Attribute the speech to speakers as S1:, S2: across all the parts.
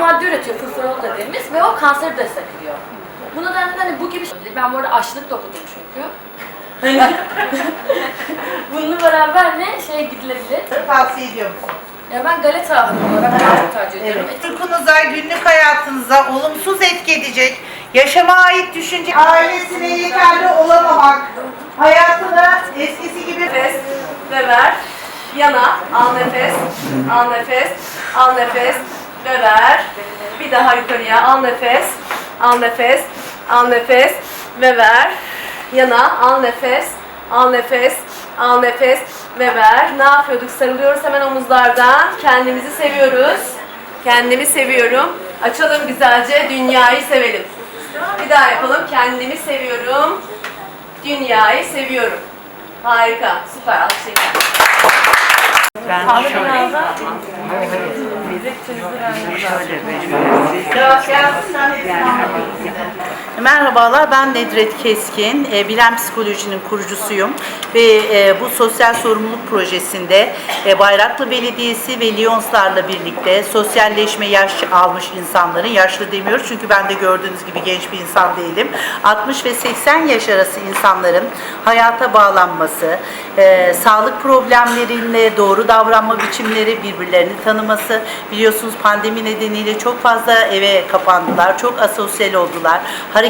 S1: madde üretiyor furfurol dediğimiz ve o kanseri destekliyor. Bu nedenle hani bu gibi ben bu arada aşçılık da okudum çünkü. Hani bununla beraber ne şeye gidilebilir.
S2: Tavsiye ediyor musun?
S1: Ya ben galeta hanım olarak galeta tercih ediyorum.
S2: Evet. Uykunuza, günlük hayatınıza olumsuz etki edecek, yaşama ait düşünce, ailesine yeterli olamamak, hayatına eskisi gibi
S3: Nefes ve ver. Yana, al nefes, al nefes, al nefes ve ver. Bir daha yukarıya, al nefes, al nefes, al nefes ve ver. Yana, al nefes, al nefes, al nefes ve ver. Ne yapıyorduk? Sarılıyoruz hemen omuzlardan. Kendimizi seviyoruz. Kendimi seviyorum. Açalım güzelce, dünyayı sevelim. Bir daha yapalım. Kendimi seviyorum. Dünyayı seviyorum. Harika, süper. Alkışlayın. Ben Tarık şöyle. Şöyle benim.
S4: Yani Merhabalar, ben Nedret Keskin, e, Bilen Psikoloji'nin kurucusuyum. Ve e, bu sosyal sorumluluk projesinde e, Bayraklı Belediyesi ve Lyonslarla birlikte sosyalleşme yaş almış insanların, yaşlı demiyoruz çünkü ben de gördüğünüz gibi genç bir insan değilim, 60 ve 80 yaş arası insanların hayata bağlanması, sağlık problemleriyle doğru davranma biçimleri, birbirlerini tanıması, biliyorsunuz pandemi nedeniyle çok fazla eve kapandılar, çok asosyal oldular.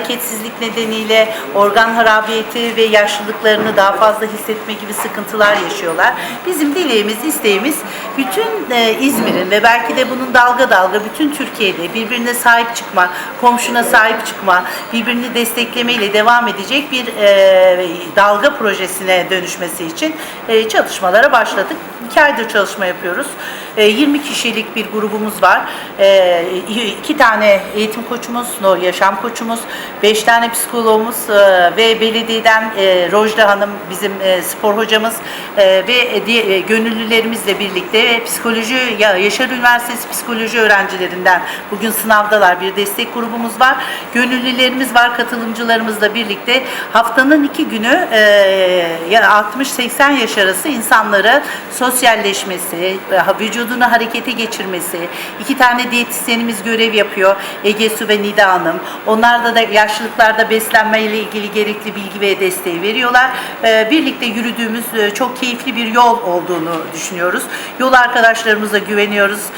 S4: Hareketsizlik nedeniyle organ harabiyeti ve yaşlılıklarını daha fazla hissetme gibi sıkıntılar yaşıyorlar. Bizim dileğimiz, isteğimiz bütün e, İzmir'in ve belki de bunun dalga dalga bütün Türkiye'de birbirine sahip çıkma, komşuna sahip çıkma, birbirini desteklemeyle devam edecek bir e, dalga projesine dönüşmesi için e, çalışmalara başladık. İki aydır çalışma yapıyoruz. E, 20 kişilik bir grubumuz var. E, iki tane eğitim koçumuz, no, yaşam koçumuz, beş tane psikologumuz e, ve belediyeden e, Rojda Hanım bizim e, spor hocamız e, ve e, gönüllülerimizle birlikte psikoloji, ya Yaşar Üniversitesi psikoloji öğrencilerinden bugün sınavdalar bir destek grubumuz var. Gönüllülerimiz var, katılımcılarımızla birlikte haftanın iki günü e, ya 60-80 yaş arası insanlara sosyalleşmesi, e, vücudunu harekete geçirmesi, iki tane diyetisyenimiz görev yapıyor. Ege Su ve Nida Hanım. Onlar da da yaşlılıklarda beslenme ile ilgili gerekli bilgi ve desteği veriyorlar. E, birlikte yürüdüğümüz e, çok keyifli bir yol olduğunu düşünüyoruz. Yol arkadaşlarımıza güveniyoruz.